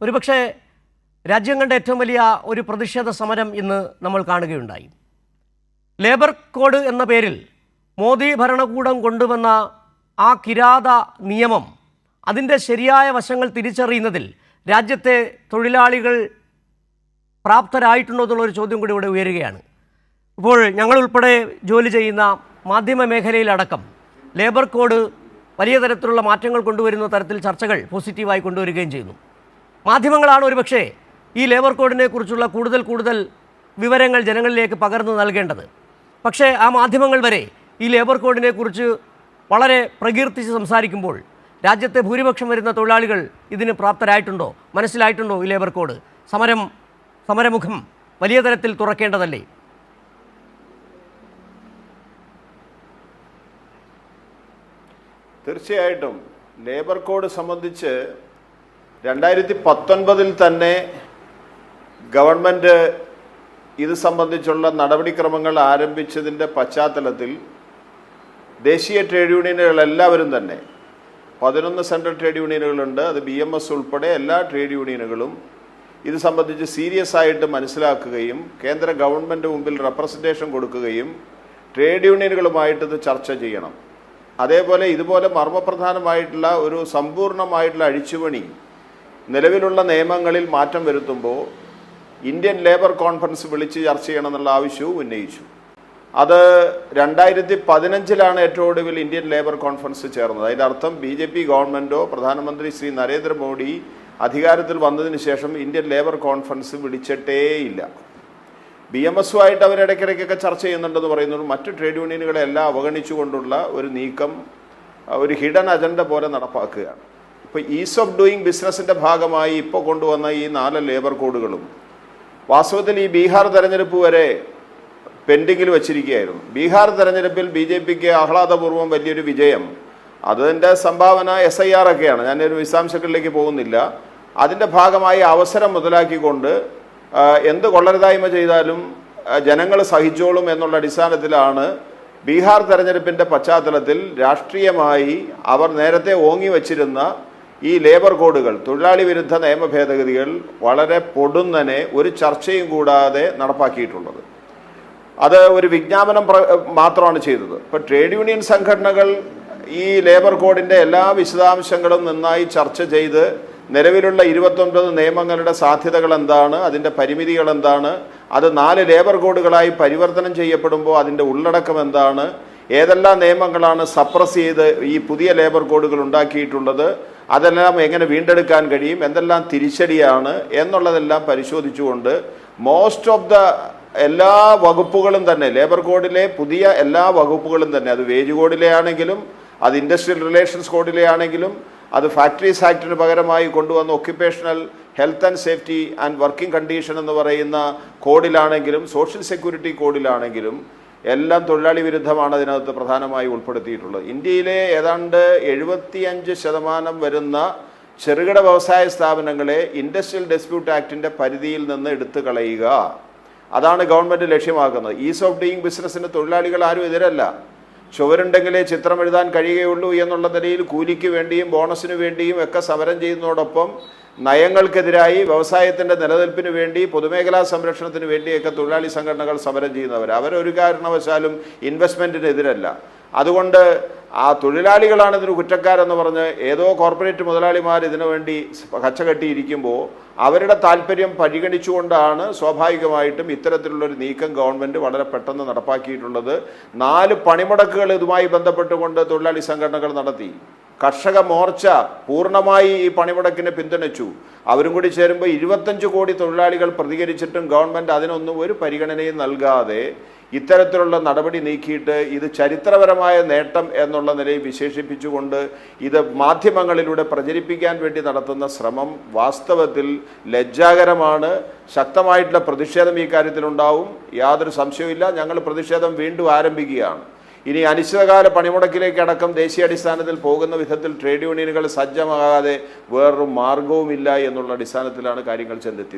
ഒരുപക്ഷെ രാജ്യം കണ്ട ഏറ്റവും വലിയ ഒരു പ്രതിഷേധ സമരം ഇന്ന് നമ്മൾ കാണുകയുണ്ടായി. ലേബർ കോഡ് എന്ന പേരിൽ മോദി ഭരണകൂടം കൊണ്ടുവന്ന ആ കിരാത നിയമം അതിന്റെ ശരിയായ വശങ്ങൾ തിരിച്ചറിയുന്നതിൽ രാജ്യത്തെ തൊഴിലാളികൾ പ്രാപ്തരായിട്ടുണ്ടോ എന്നുള്ളൊരു ചോദ്യം കൂടി ഇവിടെ ഉയരുകയാണ്. ഇപ്പോൾ ഞങ്ങളുൾപ്പെടെ ജോലി ചെയ്യുന്ന മാധ്യമ മേഖലയിലടക്കം ലേബർ കോഡ് വലിയ തരത്തിലുള്ള മാറ്റങ്ങൾ കൊണ്ടുവരുന്ന തരത്തിൽ ചർച്ചകൾ പോസിറ്റീവായി കൊണ്ടുവരികയും ചെയ്യുന്നു. മാധ്യമങ്ങളാണ് ഒരുപക്ഷേ ഈ ലേബർ കോഡിനെ കുറിച്ചുള്ള കൂടുതൽ കൂടുതൽ വിവരങ്ങൾ ജനങ്ങളിലേക്ക് പകർന്നു നൽകേണ്ടത്. പക്ഷേ ആ മാധ്യമങ്ങൾ വരെ ഈ ലേബർ കോഡിനെ കുറിച്ച് വളരെ പ്രകീർത്തിച്ച് സംസാരിക്കുമ്പോൾ രാജ്യത്തെ ഭൂരിപക്ഷം വരുന്ന തൊഴിലാളികൾ ഇതിന് പ്രാപ്തരായിട്ടുണ്ടോ? മനസ്സിലായിട്ടുണ്ടോ ഈ ലേബർ കോഡ്? സമരം സമരമുഖം വലിയ തരത്തിൽ തുറക്കേണ്ടതല്ലേ? തീർച്ചയായിട്ടും ലേബർ കോഡ് സംബന്ധിച്ച് രണ്ടായിരത്തി പത്തൊൻപതിൽ തന്നെ ഗവൺമെന്റ് ഇത് സംബന്ധിച്ചുള്ള നടപടിക്രമങ്ങൾ ആരംഭിച്ചതിന്റെ പശ്ചാത്തലത്തിൽ ദേശീയ ട്രേഡ് യൂണിയനുകൾ എല്ലാവരും തന്നെ പതിനൊന്ന് സെൻട്രൽ ട്രേഡ് യൂണിയനുകളുണ്ട് അത് ബി എം എസ് ഉൾപ്പെടെ എല്ലാ ട്രേഡ് യൂണിയനുകളും ഇത് സംബന്ധിച്ച് സീരിയസ് ആയിട്ട് മനസ്സിലാക്കുകയും കേന്ദ്ര ഗവൺമെന്റ് മുമ്പിൽ റെപ്രസെന്റേഷൻ കൊടുക്കുകയും ട്രേഡ് യൂണിയനുകളുമായിട്ട് ഇത് ചർച്ച ചെയ്യണം. അതേപോലെ ഇതുപോലെ മർമ്മപ്രധാനമായിട്ടുള്ള ഒരു സമ്പൂർണമായിട്ടുള്ള അഴിച്ചുപണി നിലവിലുള്ള നിയമങ്ങളിൽ മാറ്റം വരുത്തുമ്പോൾ ഇന്ത്യൻ ലേബർ കോൺഫറൻസ് വിളിച്ച് ചർച്ച ചെയ്യണമെന്നുള്ള ആവശ്യവും ഉന്നയിച്ചു. അത് രണ്ടായിരത്തി പതിനഞ്ചിലാണ് ഏറ്റവും ഒടുവിൽ ഇന്ത്യൻ ലേബർ കോൺഫറൻസ് ചേർന്നത്. അതിന്റെ അർത്ഥം ബി ജെ പി ഗവൺമെന്റോ പ്രധാനമന്ത്രി ശ്രീ നരേന്ദ്രമോദി അധികാരത്തിൽ വന്നതിന് ശേഷം ഇന്ത്യൻ ലേബർ കോൺഫറൻസ് വിളിച്ചിട്ടേയില്ല. ബി എം എസുമായിട്ട് അവർ ഇടയ്ക്കിടയ്ക്കൊക്കെ ചർച്ച ചെയ്യുന്നുണ്ടെന്ന് പറയുന്നു മറ്റ് ട്രേഡ് യൂണിയനുകളെല്ലാം അവഗണിച്ചുകൊണ്ടുള്ള ഒരു നീക്കം ഒരു ഹിഡൻ അജണ്ട പോലെ നടപ്പാക്കുകയാണ്. ഇപ്പോൾ ഈസ് ഓഫ് ഡൂയിങ് ബിസിനസിന്റെ ഭാഗമായി ഇപ്പോൾ കൊണ്ടുവന്ന ഈ നാല് ലേബർ കോഡുകളും വാസ്തവത്തിൽ ഈ ബീഹാർ തെരഞ്ഞെടുപ്പ് വരെ പെൻഡിങ്ങിൽ വച്ചിരിക്കുകയായിരുന്നു. ബീഹാർ തെരഞ്ഞെടുപ്പിൽ ബി ജെ പിക്ക് ആഹ്ലാദപൂർവം വലിയൊരു വിജയം. അതിന്റെ സംഭാവന എസ് ഐ ആർ ഒക്കെയാണ്. ഞാനൊരു വിശദാംശങ്ങളിലേക്ക് പോകുന്നില്ല. അതിന്റെ ഭാഗമായി അവസരം മുതലാക്കിക്കൊണ്ട് എന്ത് കൊള്ളരുതായ്മ ചെയ്താലും ജനങ്ങൾ സഹിച്ചോളും എന്നുള്ള അടിസ്ഥാനത്തിലാണ് ബീഹാർ തെരഞ്ഞെടുപ്പിന്റെ പശ്ചാത്തലത്തിൽ രാഷ്ട്രീയമായി അവർ നേരത്തെ ഓങ്ങി വച്ചിരുന്ന ഈ ലേബർ കോഡുകൾ തൊഴിലാളി വിരുദ്ധ നിയമ ഭേദഗതികൾ വളരെ പൊടുന്നനെ ഒരു ചർച്ചയും കൂടാതെ നടപ്പാക്കിയിട്ടുള്ളത്. അത് ഒരു വിജ്ഞാപനം മാത്രമാണ് ചെയ്തത്. ഇപ്പോൾ ട്രേഡ് യൂണിയൻ സംഘടനകൾ ഈ ലേബർ കോഡിന്റെ എല്ലാ വിശദാംശങ്ങളും നന്നായി ചർച്ച ചെയ്ത് നിലവിലുള്ള ഇരുപത്തൊൻപത് നിയമങ്ങളുടെ സാധ്യതകൾ എന്താണ് അതിന്റെ പരിമിതികൾ എന്താണ് അത് നാല് ലേബർ കോഡുകളായി പരിവർത്തനം ചെയ്യപ്പെടുമ്പോൾ അതിന്റെ ഉള്ളടക്കം എന്താണ് ഏതെല്ലാം നിയമങ്ങളാണ് സപ്രസ് ചെയ്ത് ഈ പുതിയ ലേബർ കോഡുകൾ ഉണ്ടാക്കിയിട്ടുള്ളത് അതെല്ലാം എങ്ങനെ വീണ്ടെടുക്കാൻ കഴിയും എന്തെല്ലാം തിരിച്ചടിയാണ് എന്നുള്ളതെല്ലാം പരിശോധിച്ചുകൊണ്ട് മോസ്റ്റ് ഓഫ് ദ എല്ലാ വകുപ്പുകളും തന്നെ ലേബർ കോഡിലെ പുതിയ എല്ലാ വകുപ്പുകളും തന്നെ അത് വേജ് കോഡിലെ ആണെങ്കിലും അത് ഇൻഡസ്ട്രിയൽ റിലേഷൻസ് കോഡിലെ ആണെങ്കിലും അത് ഫാക്ടറീസ് ആക്ടിന് പകരമായി കൊണ്ടുവന്ന occupational health and safety and working condition എന്ന് പറയുന്ന കോഡിലാണെങ്കിലും സോഷ്യൽ സെക്യൂരിറ്റി കോഡിലാണെങ്കിലും എല്ലാം തൊഴിലാളി വിരുദ്ധമാണ് അതിനകത്ത് പ്രധാനമായി ഉൾപ്പെടുത്തിയിട്ടുള്ളത്. ഇന്ത്യയിലെ ഏതാണ്ട് എഴുപത്തിയഞ്ച് ശതമാനം വരുന്ന ചെറുകിട വ്യവസായ സ്ഥാപനങ്ങളെ ഇൻഡസ്ട്രിയൽ ഡിസ്പ്യൂട്ട് ആക്ടിന്റെ പരിധിയിൽ നിന്ന് എടുത്തു കളയുക. അതാണ് ഗവൺമെന്റ് ലക്ഷ്യമാക്കുന്നത്. ഈസ് ഓഫ് ഡൂയിങ് ബിസിനസ്സിന് തൊഴിലാളികൾ ആരും എതിരല്ല. ചുവരുണ്ടെങ്കിലേ ചിത്രം എഴുതാൻ കഴിയുകയുള്ളൂ എന്നുള്ള നിലയിൽ കൂലിക്ക് വേണ്ടിയും ബോണസിന് വേണ്ടിയും ഒക്കെ സമരം ചെയ്യുന്നതോടൊപ്പം നയങ്ങൾക്കെതിരായി വ്യവസായത്തിന്റെ നിലനിൽപ്പിന് വേണ്ടി പൊതുമേഖലാ സംരക്ഷണത്തിന് വേണ്ടിയൊക്കെ തൊഴിലാളി സംഘടനകൾ സമരം ചെയ്യുന്നവർ അവരൊരു കാരണവശാലും ഇൻവെസ്റ്റ്മെന്റിനെതിരല്ല അതുകൊണ്ട് ആ തൊഴിലാളികളാണ് ഇതിന് കുറ്റക്കാരെന്ന് പറഞ്ഞ് ഏതോ കോർപ്പറേറ്റ് മുതലാളിമാർ ഇതിനു വേണ്ടി കച്ചകെട്ടിയിരിക്കുമ്പോൾ അവരുടെ താല്പര്യം പരിഗണിച്ചുകൊണ്ടാണ് സ്വാഭാവികമായിട്ടും ഇത്തരത്തിലുള്ളൊരു നീക്കം ഗവൺമെന്റ് വളരെ പെട്ടെന്ന് നടപ്പാക്കിയിട്ടുള്ളത്. നാല് പണിമുടക്കുകൾ ഇതുമായി ബന്ധപ്പെട്ടുകൊണ്ട് തൊഴിലാളി സംഘടനകൾ നടത്തി. കർഷക മോർച്ച പൂർണമായി ഈ പണിമുടക്കിനെ പിന്തുണച്ചു. അവരും കൂടി ചേരുമ്പോൾ ഇരുപത്തഞ്ച് കോടി തൊഴിലാളികൾ പ്രതികരിച്ചിട്ടും ഗവൺമെന്റ് അതിനൊന്നും ഒരു പരിഗണനയും നൽകാതെ ഇത്തരത്തിലുള്ള നടപടി നീക്കിയിട്ട് ഇത് ചരിത്രപരമായ നേട്ടം എന്നുള്ള നിലയിൽ വിശേഷിപ്പിച്ചുകൊണ്ട് ഇത് മാധ്യമങ്ങളിലൂടെ പ്രചരിപ്പിക്കാൻ വേണ്ടി നടത്തുന്ന ശ്രമം വാസ്തവത്തിൽ ലജ്ജാകരമാണ്. ശക്തമായിട്ടുള്ള പ്രതിഷേധം ഈ കാര്യത്തിലുണ്ടാവും. യാതൊരു സംശയവുമില്ല. ഞങ്ങൾ പ്രതിഷേധം വീണ്ടും ആരംഭിക്കുകയാണ്. ഇനി അനിശ്ചിതകാല പണിമുടക്കിലേക്ക് അടക്കം ദേശീയ അടിസ്ഥാനത്തിൽ പോകുന്ന വിധത്തിൽ ട്രേഡ് യൂണിയനുകൾ സജ്ജമാകാതെ വേറൊരു മാർഗവുമില്ല എന്നുള്ള അടിസ്ഥാനത്തിലാണ് കാര്യങ്ങൾ ചെന്നെത്തിയത്.